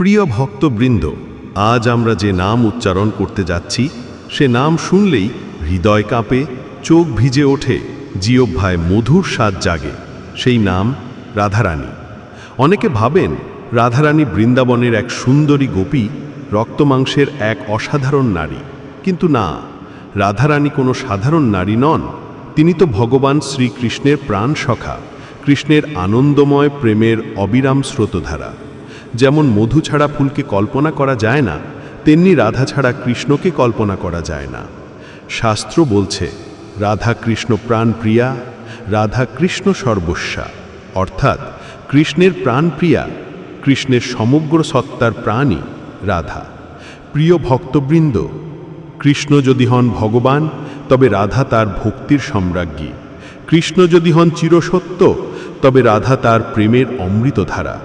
প্রিয় ভক্তবৃন্দ, আজ আমরা যে নাম উচ্চারণ করতে যাচ্ছি, সে নাম শুনলেই হৃদয় কাঁপে, চোখ ভিজে ওঠে জিওভায় মধুর স্বাদ জাগে। সেই নাম রাধারানী। অনেকে ভাবেন রাধারানী বৃন্দাবনের এক সুন্দরী গোপী রক্তমাংসের এক অসাধারণ নারী। কিন্তু না, রাধারানী কোনো সাধারণ নারী নন। তিনি তো ভগবান শ্রীকৃষ্ণের প্রাণ সখা কৃষ্ণের আনন্দময় প্রেমের অবিরাম স্রোতধারা। যেমন মধু ছাড়া ফুলকে কল্পনা করা যায় না, তেমনি রাধা ছাড়া কৃষ্ণকে কল্পনা করা যায় না। শাস্ত্র বলছে, রাধা কৃষ্ণ প্রাণপ্রিয়া রাধা কৃষ্ণ সর্বস্বা। অর্থাৎ, কৃষ্ণের প্রাণপ্রিয়া কৃষ্ণের সমগ্র সত্তার প্রাণই রাধা। প্রিয় ভক্তবৃন্দ, কৃষ্ণ যদি হন ভগবান, তবে রাধা তার ভক্তির সম্রাজ্ঞী। কৃষ্ণ যদি হন চিরসত্য, তবে রাধা তার প্রেমের অমৃতধারা।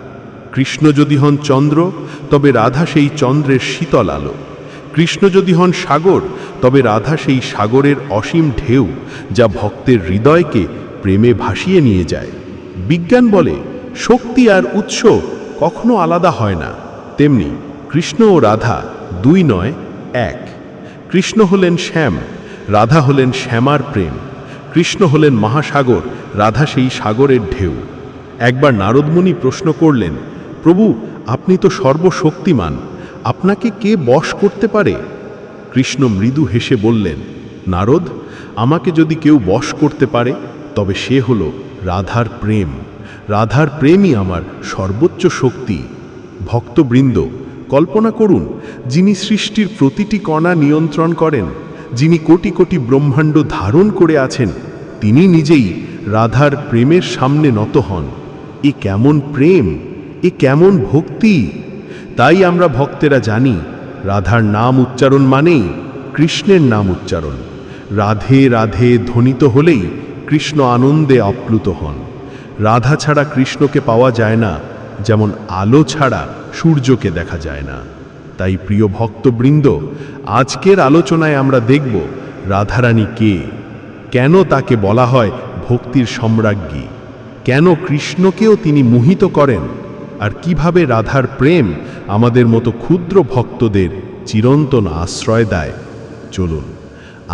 কৃষ্ণ যদি হন চন্দ্র, তবে রাধা সেই চন্দ্রের শীতল আলো। কৃষ্ণ যদি হন সাগর, তবে রাধা সেই সাগরের অসীম ঢেউ, যা ভক্তের হৃদয়কে প্রেমে ভাসিয়ে নিয়ে যায়। বিজ্ঞান বলে, শক্তি আর উৎস কখনো আলাদা হয় না। তেমনি কৃষ্ণ ও রাধা দুই নয়, এক। কৃষ্ণ হলেন শ্যাম, রাধা হলেন শ্যামার প্রেম। কৃষ্ণ হলেন মহাসাগর, রাধা সেই সাগরের ঢেউ। একবার নারদমুনি প্রশ্ন করলেন প্রভু, আপনি তো সর্বশক্তিমান। আপনাকে কে বশ করতে পারে? কৃষ্ণ মৃদু হেসে বললেন, নারদ, আমাকে যদি কেউ বশ করতে পারে, তবে সে হলো রাধার প্রেম। রাধার প্রেমই আমার সর্বোচ্চ শক্তি। ভক্তবৃন্দ, কল্পনা করুন, যিনি সৃষ্টির প্রতিটি কণা নিয়ন্ত্রণ করেন, যিনি কোটি কোটি ব্রহ্মাণ্ড ধারণ করে আছেন, তিনি নিজেই রাধার প্রেমের সামনে নত হন। এ কেমন প্রেম! এ কেমন ভক্তি? তাই আমরা ভক্তেরা জানি, রাধার নাম উচ্চারণ মানেই কৃষ্ণের নাম উচ্চারণ। রাধে রাধে ধ্বনিত হলেই কৃষ্ণ আনন্দে আপ্লুত হন। রাধা ছাড়া কৃষ্ণকে পাওয়া যায় না, যেমন আলো ছাড়া সূর্যকে দেখা যায় না। তাই প্রিয় ভক্তবৃন্দ, আজকের আলোচনায় আমরা দেখব রাধারানী কে। কেন তাকে বলা হয় ভক্তির সম্রাজ্ঞী? কেন কৃষ্ণকেও তিনি মোহিত করেন? আর কীভাবে রাধার প্রেম আমাদের মতো ক্ষুদ্র ভক্তদের চিরন্তন আশ্রয় দেয়। চলুন,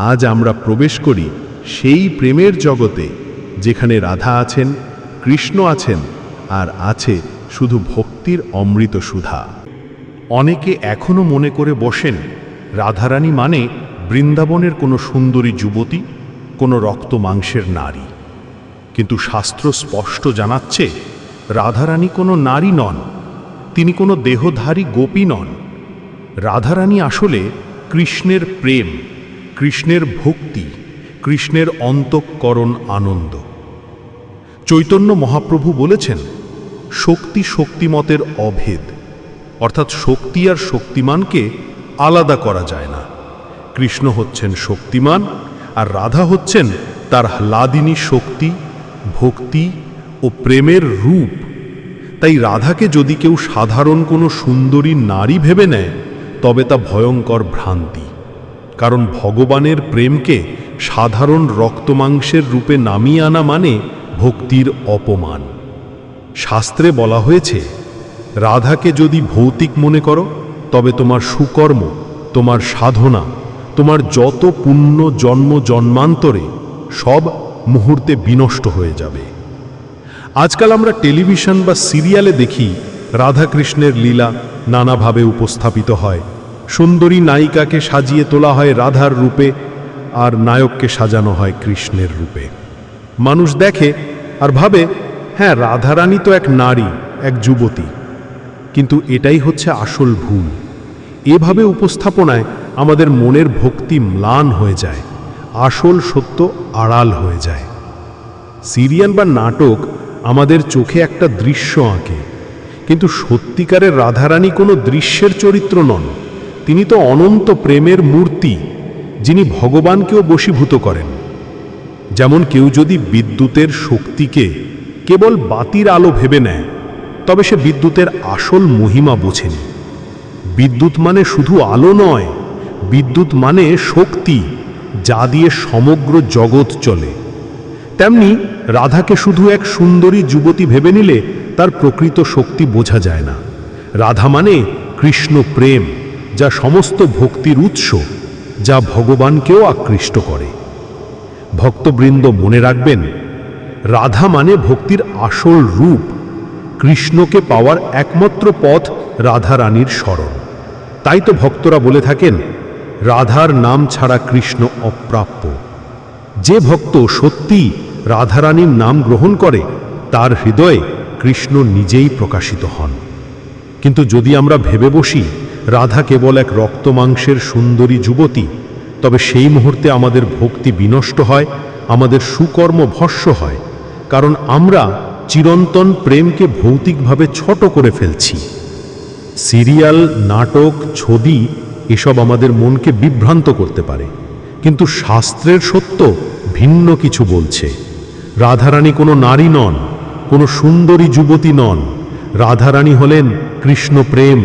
আজ আমরা প্রবেশ করি সেই প্রেমের জগতে, যেখানে রাধা আছেন, কৃষ্ণ আছেন, আর আছে শুধু ভক্তির অমৃত সুধা। অনেকে এখনও মনে করে বসেন, রাধারানী মানে বৃন্দাবনের কোনো সুন্দরী যুবতী, কোনো রক্ত মাংসের নারী। কিন্তু শাস্ত্র স্পষ্ট জানাচ্ছে রাধারানী কোনো নারী নন, তিনি কোনো দেহধারী গোপী নন। রাধারানী আসলে কৃষ্ণের প্রেম, কৃষ্ণের ভক্তি, কৃষ্ণের অন্তঃকরণ আনন্দ। চৈতন্য মহাপ্রভু বলেছেন, শক্তি শক্তিমতের অভেদ অর্থাৎ শক্তি আর শক্তিমানকে আলাদা করা যায় না। কৃষ্ণ হচ্ছেন শক্তিমান আর রাধা হচ্ছেন তার হ্লাদিনী শক্তি, ভক্তি ও প্রেমের রূপ। তাই রাধাকে যদি কেউ সাধারণ কোনো সুন্দরী নারী ভেবে নেয়, তবে তা ভয়ঙ্কর ভ্রান্তি। কারণ ভগবানের প্রেমকে সাধারণ রক্তমাংসের রূপে নামিয়ে আনা মানে ভক্তির অপমান। শাস্ত্রে বলা হয়েছে, রাধাকে যদি ভৌতিক মনে করো, তবে তোমার সুকর্ম, তোমার সাধনা, তোমার যত পুণ্য জন্ম জন্মান্তরে সব মুহূর্তে বিনষ্ট হয়ে যাবে। আজকাল আমরা টেলিভিশন বা সিরিয়ালে দেখি রাধাকৃষ্ণের লীলা নানাভাবে উপস্থাপিত হয়। সুন্দরী নায়িকাকে সাজিয়ে তোলা হয় রাধার রূপে আর নায়ককে সাজানো হয় কৃষ্ণের রূপে। মানুষ দেখে আর ভাবে হ্যাঁ রাধারানী তো এক নারী, এক যুবতী। কিন্তু এটাই হচ্ছে আসল ভুল। এভাবে উপস্থাপনায় আমাদের মনের ভক্তি ম্লান হয়ে যায়, আসল সত্য আড়াল হয়ে যায়। সিরিয়াল বা নাটক আমাদের চোখে একটা দৃশ্য আঁকে। কিন্তু সত্যিকারের রাধারানী কোনো দৃশ্যের চরিত্র নন। তিনি তো অনন্ত প্রেমের মূর্তি, যিনি ভগবানকেও বশীভূত করেন। যেমন কেউ যদি বিদ্যুতের শক্তিকে কেবল বাতির আলো ভেবে নেয়, তবে সে বিদ্যুতের আসল মহিমা বোঝেনি। বিদ্যুৎ মানে শুধু আলো নয়, বিদ্যুৎ মানে শক্তি, যা দিয়ে সমগ্র জগৎ চলে। তেমনি রাধাকে শুধু এক সুন্দরী যুবতী ভেবে নিলে তার প্রকৃত শক্তি বোঝা যায় না। রাধা মানে কৃষ্ণ প্রেম, যা সমস্ত ভক্তির উৎস, যা ভগবানকেও আকৃষ্ট করে। ভক্তবৃন্দ মনে রাখবেন, রাধা মানে ভক্তির আসল রূপ। কৃষ্ণকে পাওয়ার একমাত্র পথ রাধা রানীর স্মরণ। তাই তো ভক্তরা বলে থাকেন, রাধার নাম ছাড়া কৃষ্ণ অপ্রাপ্য। যে ভক্ত সত্যি রাধারানীর নাম গ্রহণ করে, তার হৃদয়ে কৃষ্ণ নিজেই প্রকাশিত হন। কিন্তু যদি আমরা ভেবে বসি, রাধা কেবল এক রক্তমাংসের সুন্দরী যুবতী, তবে সেই মুহূর্তে আমাদের ভক্তি বিনষ্ট হয়, আমাদের সুকর্ম ভস্য হয়, কারণ আমরা চিরন্তন প্রেমকে ভৌতিকভাবে ছোট করে ফেলছি। সিরিয়াল, নাটক, ছবি এসব আমাদের মনকে বিভ্রান্ত করতে পারে, কিন্তু শাস্ত্রের সত্য ভিন্ন কিছু বলছে। রাধারানী কোনো নারী নন, কোনো সুন্দরী যুবতী নন। রাধারানী হলেন কৃষ্ণ প্রেম,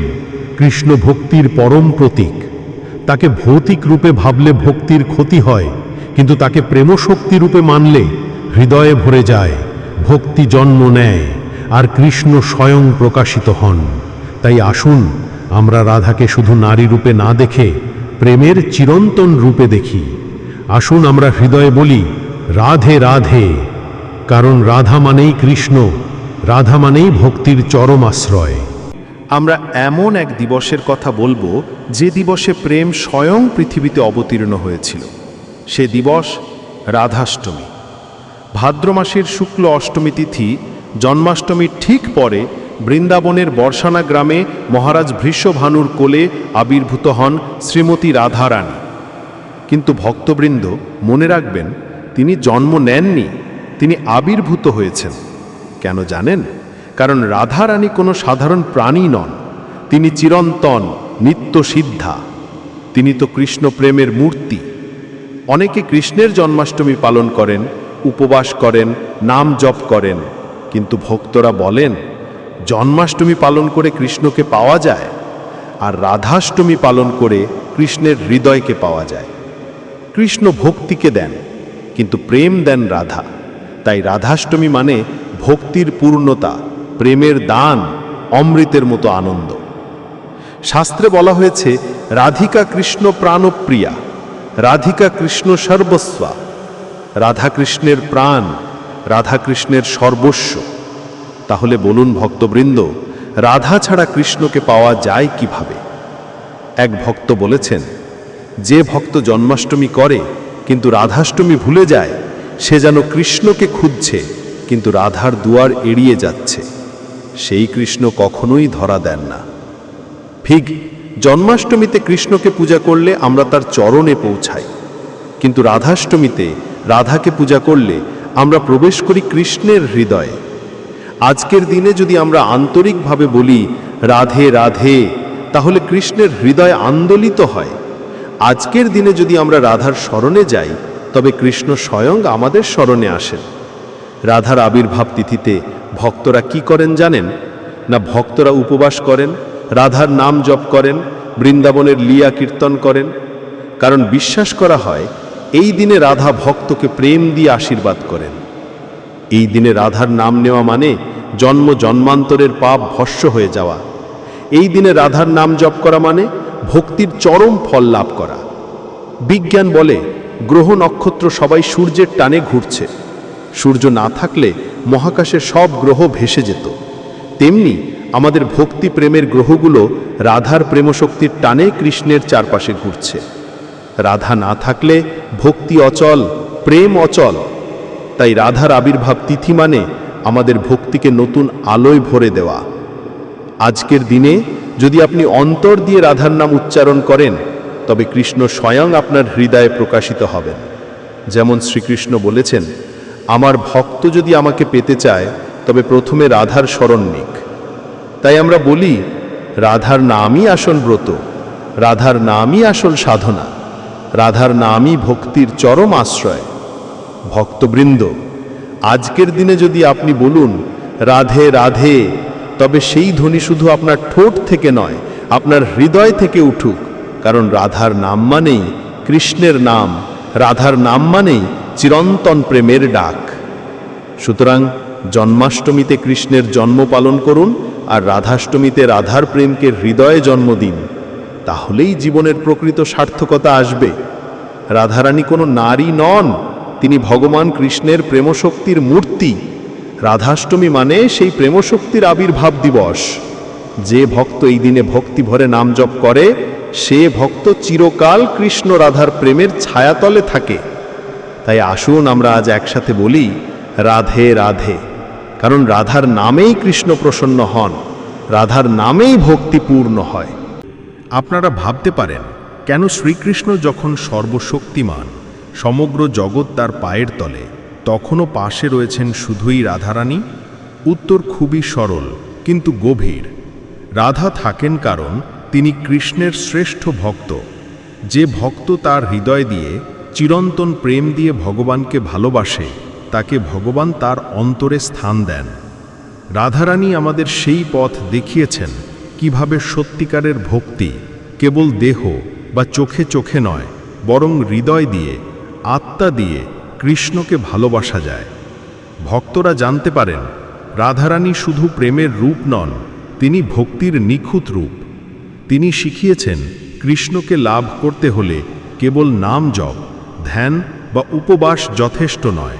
কৃষ্ণ ভক্তির পরম প্রতীক। তাকে ভৌতিক রূপে ভাবলে ভক্তির ক্ষতি হয়, কিন্তু তাকে প্রেমশক্তি রূপে মানলে হৃদয়ে ভরে যায়, ভক্তি জন্ম নেয়, আর কৃষ্ণ স্বয়ং প্রকাশিত হন। তাই আসুন, আমরা রাধাকে শুধু নারী রূপে না দেখে প্রেমের চিরন্তন রূপে দেখি। আসুন আমরা হৃদয়ে বলি, রাধে রাধে। কারণ রাধা মানেই কৃষ্ণ, রাধা মানেই ভক্তির চরম আশ্রয়। আমরা এমন এক দিবসের কথা বলব, যে দিবসে প্রেম স্বয়ং পৃথিবীতে অবতীর্ণ হয়েছিল। সে দিবস রাধাষ্টমী। ভাদ্র মাসের শুক্ল অষ্টমী তিথি, জন্মাষ্টমীর ঠিক পরে বৃন্দাবনের বর্ষানা গ্রামে মহারাজ ভৃষ্যভানুর কোলে আবির্ভূত হন শ্রীমতী রাধারানী। কিন্তু ভক্তবৃন্দ, মনে রাখবেন, তিনি জন্ম নেননি। তিনি আবির্ভূত হয়েছেন। কেন জানেন? কারণ রাধারানী কোনো সাধারণ প্রাণী নন। তিনি চিরন্তন নিত্য সিদ্ধা তিনি তো কৃষ্ণ প্রেমের মূর্তি। অনেকে কৃষ্ণের জন্মাষ্টমী পালন করেন, উপবাস করেন, নাম জপ করেন। কিন্তু ভক্তরা বলেন, জন্মাষ্টমী পালন করে কৃষ্ণকে পাওয়া যায় আর রাধাষ্টমী পালন করে কৃষ্ণের হৃদয়কে পাওয়া যায়। কৃষ্ণ ভক্তিকে দেন, কিন্তু প্রেম দেন রাধা। তাই রাধাষ্টমী মানে ভক্তির পূর্ণতা, প্রেমের দান, অমৃতের মতো আনন্দ। শাস্ত্রে বলা হয়েছে, রাধিকা কৃষ্ণ প্রাণপ্রিয়া, রাধিকা কৃষ্ণ সর্বস্বা রাধা কৃষ্ণের প্রাণ রাধা কৃষ্ণের সর্বস্ব। তাহলে বলুন ভক্তবৃন্দ, রাধা ছাড়া কৃষ্ণকে পাওয়া যায় কীভাবে? এক ভক্ত বলেছেন, যে ভক্ত জন্মাষ্টমী করে, কিন্তু রাধাষ্টমী ভুলে যায় সে যেন কৃষ্ণকে খুঁজছে, কিন্তু রাধার দুয়ার এড়িয়ে যাচ্ছে। সেই কৃষ্ণ কখনোই ধরা দেন না। ঠিক জন্মাষ্টমীতে কৃষ্ণকে পূজা করলে আমরা তার চরণে পৌঁছাই। কিন্তু রাধাষ্টমীতে রাধাকে পূজা করলে আমরা প্রবেশ করি কৃষ্ণের হৃদয়ে। আজকের দিনে যদি আমরা আন্তরিকভাবে বলি, রাধে রাধে, তাহলে কৃষ্ণের হৃদয় আন্দোলিত হয়। আজকের দিনে যদি আমরা রাধার স্মরণে যাই তবে কৃষ্ণ স্বয়ং আমাদের স্মরণে আসেন। রাধার আবির্ভাব তিথিতে ভক্তরা কি করেন জানেন? না ভক্তরা উপবাস করেন, রাধার নাম জপ করেন, বৃন্দাবনের লিয়া কীর্তন করেন? কারণ বিশ্বাস করা হয়, এই দিনে রাধা ভক্তকে প্রেম দিয়ে আশীর্বাদ করেন। এই দিনে রাধার নাম নেওয়া মানে জন্ম জন্মান্তরের পাপ ভস্য হয়ে যাওয়া। এই দিনে রাধার নাম জপ করা মানে ভক্তির চরম ফল লাভ করা। বিজ্ঞান বলে গ্রহ নক্ষত্র সবাই সূর্যের টানে ঘুরছে। সূর্য না থাকলে মহাকাশের সব গ্রহ ভেসে যেত। তেমনি আমাদের ভক্তি প্রেমের গ্রহগুলো রাধার প্রেমশক্তির টানে কৃষ্ণের চারপাশে ঘুরছে। রাধা না থাকলে ভক্তি অচল, প্রেম অচল। তাই রাধার আবির্ভাব তিথি মানে আমাদের ভক্তিকে নতুন আলোয় ভরে দেওয়া। আজকের দিনে যদি আপনি অন্তর দিয়ে রাধার নাম উচ্চারণ করেন তবে কৃষ্ণ স্বয়ং আপনার হৃদয়ে প্রকাশিত হবেন। যেমন শ্রীকৃষ্ণ বলেছেন, আমার ভক্ত যদি আমাকে পেতে চায়, তবে প্রথমে রাধার স্মরণ নিক। তাই আমরা বলি, রাধার নামই আসল ব্রত, রাধার নামই আসল সাধনা, রাধার নামই ভক্তির চরম আশ্রয়। ভক্তবৃন্দ, আজকের দিনে যদি আপনি বলুন, রাধে রাধে, তবে সেই ধ্বনি শুধু আপনার ঠোঁট থেকে নয়, আপনার হৃদয় থেকে উঠুক। কারণ রাধার নাম মানেই কৃষ্ণের নাম, রাধার নাম মানেই চিরন্তন প্রেমের ডাক। সুতরাং জন্মাষ্টমীতে কৃষ্ণের জন্ম পালন করুন আর রাধাষ্টমীতে রাধার প্রেমকে হৃদয়ে জন্ম দিন। তাহলেই জীবনের প্রকৃত সার্থকতা আসবে। রাধারানী কোনো নারী নন, তিনি ভগবান কৃষ্ণের প্রেমশক্তির মূর্তি। রাধাষ্টমী মানে সেই প্রেমশক্তির আবির্ভাব দিবস। যে ভক্ত এই দিনে ভক্তি ভরে নাম জপ করে সে ভক্ত চিরকাল কৃষ্ণ রাধার প্রেমের ছায়াতলে থাকে। তাই আসুন আমরা আজ একসাথে বলি, রাধে রাধে। কারণ রাধার নামেই কৃষ্ণ প্রসন্ন হন, রাধার নামেই ভক্তি পূর্ণ হয়। আপনারা ভাবতে পারেন, কেন শ্রীকৃষ্ণ যখন সর্বশক্তিমান, সমগ্র জগৎ তার পায়ের তলে, তখনও পাশে রয়েছেন শুধুই রাধারানী? উত্তর খুবই সরল, কিন্তু গভীর। রাধা থাকেন কারণ তিনি কৃষ্ণের শ্রেষ্ঠ ভক্ত। যে ভক্ত তার হৃদয় দিয়ে চিরন্তন প্রেম দিয়ে ভগবানকে ভালোবাসে, তাকে ভগবান তার অন্তরে স্থান দেন। রাধারানী আমাদের সেই পথ দেখিয়েছেন, কীভাবে সত্যিকারের ভক্তি কেবল দেহ বা চোখে চোখে নয়, বরং হৃদয় দিয়ে, আত্মা দিয়ে কৃষ্ণকে ভালোবাসা যায়। ভক্তরা জানতে পারেন, রাধারানী শুধু প্রেমের রূপ নন, তিনি ভক্তির নিখুঁত রূপ। তিনি শিখিয়েছেন, কৃষ্ণকে লাভ করতে হলে কেবল নাম জপ, ধ্যান বা উপবাস যথেষ্ট নয়,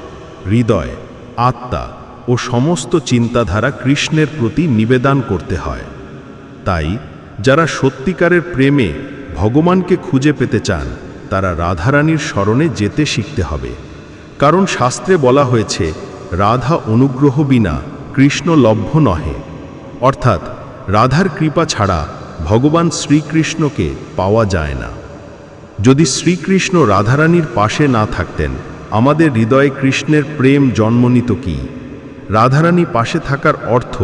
হৃদয়, আত্মা ও সমস্ত চিন্তাধারা কৃষ্ণের প্রতি নিবেদন করতে হয়। তাই, যারা সত্যিকারের প্রেমে ভগবানকে খুঁজে পেতে চান, তারা রাধারানীর স্মরণে যেতে শিখতে হবে। কারণ শাস্ত্রে বলা হয়েছে, রাধা অনুগ্রহ বিনা কৃষ্ণ লভ্য নহে। অর্থাৎ, রাধার কৃপা ছাড়া ভগবান শ্রীকৃষ্ণকে পাওয়া যায় না। যদি শ্রীকৃষ্ণ রাধারানীর পাশে না থাকতেন, আমাদের হৃদয়ে কৃষ্ণের প্রেম জন্ম নিত কি? রাধারানী পাশে থাকার অর্থ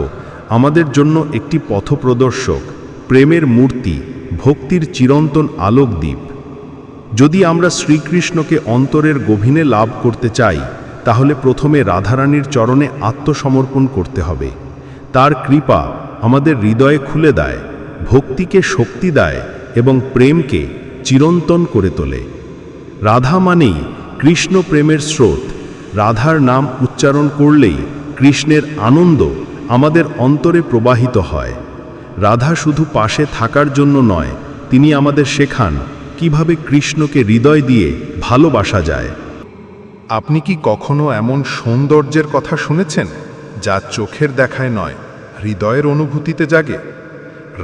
আমাদের জন্য একটি পথপ্রদর্শক, প্রেমের মূর্তি, ভক্তির চিরন্তন আলোকদ্বীপ। যদি আমরা শ্রীকৃষ্ণকে অন্তরের গভীনে লাভ করতে চাই, তাহলে প্রথমে রাধারানীর চরণে আত্মসমর্পণ করতে হবে। তার কৃপা আমাদের হৃদয়ে খুলে দেয়। ভক্তিকে শক্তি দেয় এবং প্রেমকে চিরন্তন করে তোলে। রাধা মানেই কৃষ্ণ প্রেমের স্রোত। রাধার নাম উচ্চারণ করলেই কৃষ্ণের আনন্দ আমাদের অন্তরে প্রবাহিত হয়। রাধা শুধু পাশে থাকার জন্য নয়, তিনি আমাদের শেখান কীভাবে কৃষ্ণকে হৃদয় দিয়ে ভালোবাসা যায়। আপনি কি কখনো এমন সৌন্দর্যের কথা শুনেছেন যা চোখের দেখায় নয়, হৃদয়ের অনুভূতিতে জাগে?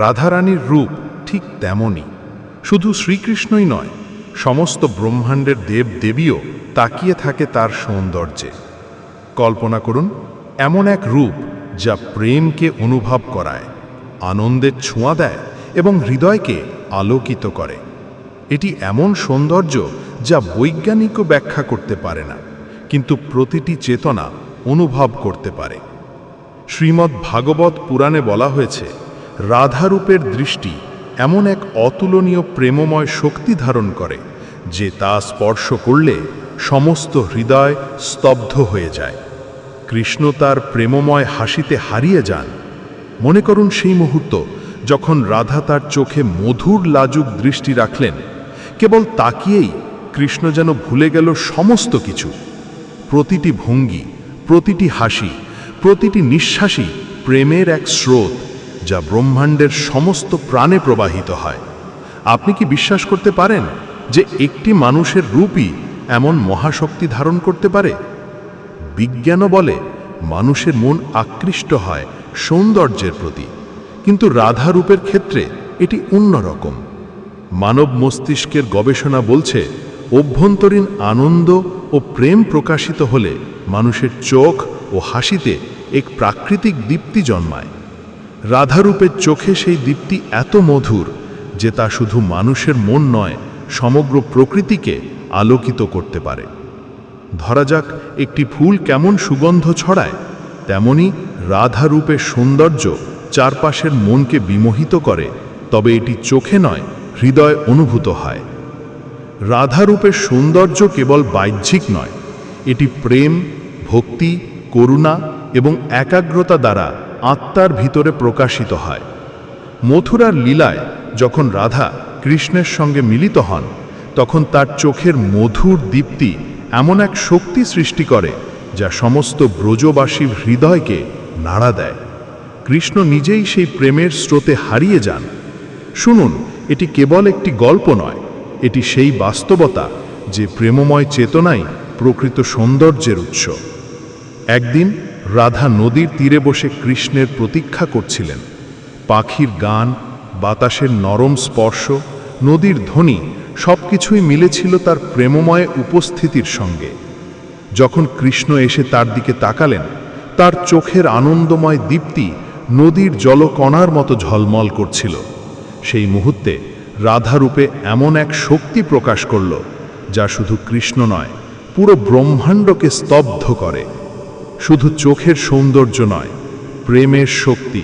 রাধারানীর রূপ ঠিক তেমনই। শুধু শ্রীকৃষ্ণই নয়, সমস্ত ব্রহ্মাণ্ডের দেব দেবীও তাকিয়ে থাকে তার সৌন্দর্যে। কল্পনা করুন, এমন এক রূপ যা প্রেমকে অনুভব করায় আনন্দের ছোঁয়া দেয় এবং হৃদয়কে আলোকিত করে। এটি এমন সৌন্দর্য যা বৈজ্ঞানিকও ব্যাখ্যা করতে পারে না, কিন্তু প্রতিটি চেতনা অনুভব করতে পারে। শ্রীমদ্ ভাগবত পুরাণে বলা হয়েছে রাধারূপের দৃষ্টি এমন এক অতুলনীয় প্রেমময় শক্তি ধারণ করে, যে তা স্পর্শ করলে সমস্ত হৃদয় স্তব্ধ হয়ে যায়। কৃষ্ণ তার প্রেমময় হাসিতে হারিয়ে যান। মনে করুন সেই মুহূর্ত যখন রাধা তার চোখে মধুর লাজুক দৃষ্টি রাখলেন। কেবল তাকিয়েই কৃষ্ণ যেন ভুলে গেল সমস্ত কিছু। প্রতিটি ভঙ্গি, প্রতিটি হাসি, প্রতিটি নিঃশ্বাসই প্রেমের এক স্রোত। যা ব্রহ্মাণ্ডের সমস্ত প্রাণে প্রবাহিত হয়। আপনি কি বিশ্বাস করতে পারেন যে একটি মানুষের রূপই এমন মহাশক্তি ধারণ করতে পারে? বিজ্ঞানও বলে, মানুষের মন আকৃষ্ট হয় সৌন্দর্যের প্রতি, কিন্তু রাধা রূপের ক্ষেত্রে এটি অন্যরকম মানব মস্তিষ্কের গবেষণা বলছে, অভ্যন্তরীণ আনন্দ ও প্রেম প্রকাশিত হলে মানুষের চোখ ও হাসিতে এক প্রাকৃতিক দীপ্তি জন্মায়। রাধারূপের চোখে সেই দীপ্তি এত মধুর যে তা শুধু মানুষের মন নয়, সমগ্র প্রকৃতিকে আলোকিত করতে পারে। ধরা যাক, একটি ফুল কেমন সুগন্ধ ছড়ায়, তেমনি রাধারূপের সৌন্দর্য চারপাশের মনকে বিমোহিত করে, তবে এটি চোখে নয়, হৃদয় অনুভূত হয়। রাধারূপের সৌন্দর্য কেবল বাহ্যিক নয়, এটি প্রেম, ভক্তি, করুণা এবং একাগ্রতা দ্বারা আত্মার ভিতরে প্রকাশিত হয়। মথুরার লীলায় যখন রাধা কৃষ্ণের সঙ্গে মিলিত হন, তখন তার চোখের মধুর দীপ্তি এমন এক শক্তি সৃষ্টি করে, যা সমস্ত ব্রজবাসীর হৃদয়কে নাড়া দেয়। কৃষ্ণ নিজেই সেই প্রেমের স্রোতে হারিয়ে যান। শুনুন, এটি কেবল একটি গল্প নয়, এটি সেই বাস্তবতা যে প্রেমময় চেতনাই প্রকৃত সৌন্দর্যের উৎস। একদিন রাধা নদীর তীরে বসে কৃষ্ণের প্রতীক্ষা করছিলেন। পাখির গান, বাতাসের নরম স্পর্শ, নদীর ধ্বনি সবকিছুই মিলেছিল তার প্রেমময় উপস্থিতির সঙ্গে। যখন কৃষ্ণ এসে তার দিকে তাকালেন, তার চোখের আনন্দময় দীপ্তি নদীর জলকণার মতো ঝলমল করছিল। সেই মুহূর্তে রাধারূপে এমন এক শক্তি প্রকাশ করল, যা শুধু কৃষ্ণ নয়, পুরো ব্রহ্মাণ্ডকে স্তব্ধ করে। শুধু চোখের সৌন্দর্য নয়, প্রেমের শক্তি,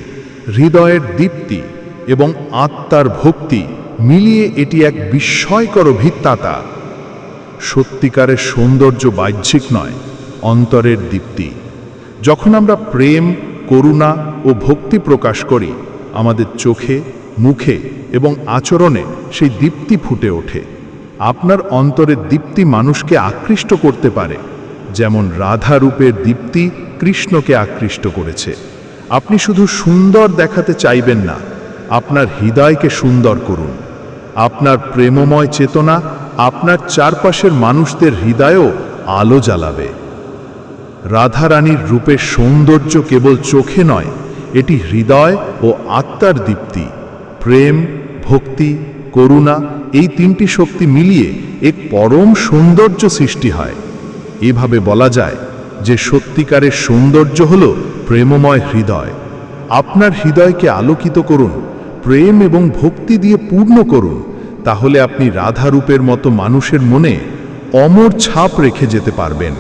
হৃদয়ের দীপ্তি এবং আত্মার ভক্তি মিলিয়ে এটি এক বিস্ময়কর ভিত্তাতা সত্যিকারের সৌন্দর্য বাহ্যিক নয়, অন্তরের দীপ্তি। যখন আমরা প্রেম, করুণা ও ভক্তি প্রকাশ করি, আমাদের চোখে, মুখে এবং আচরণে সেই দীপ্তি ফুটে ওঠে। আপনার অন্তরের দীপ্তি মানুষকে আকৃষ্ট করতে পারে। যেমন রাধা রূপের দীপ্তি কৃষ্ণকে আকৃষ্ট করেছে। আপনি শুধু সুন্দর দেখাতে চাইবেন না, আপনার হৃদয়কে সুন্দর করুন। আপনার প্রেমময় চেতনা আপনার চারপাশের মানুষদের হৃদয়েও আলো জ্বালাবে। রাধারানীর রূপের সৌন্দর্য কেবল চোখে নয়, এটি হৃদয় ও আত্মার দীপ্তি। প্রেম, ভক্তি, করুণা এই তিনটি শক্তি মিলিয়ে এক পরম সৌন্দর্য সৃষ্টি হয়। এভাবে বলা যায় যে সত্যিকারের সৌন্দর্য হল প্রেমময় হৃদয়। আপনার হৃদয়কে আলোকিত করুন, প্রেম এবং ভক্তি দিয়ে পূর্ণ করুন, তাহলে আপনি রাধারূপের মতো মানুষের মনে অমর ছাপ রেখে যেতে পারবেন।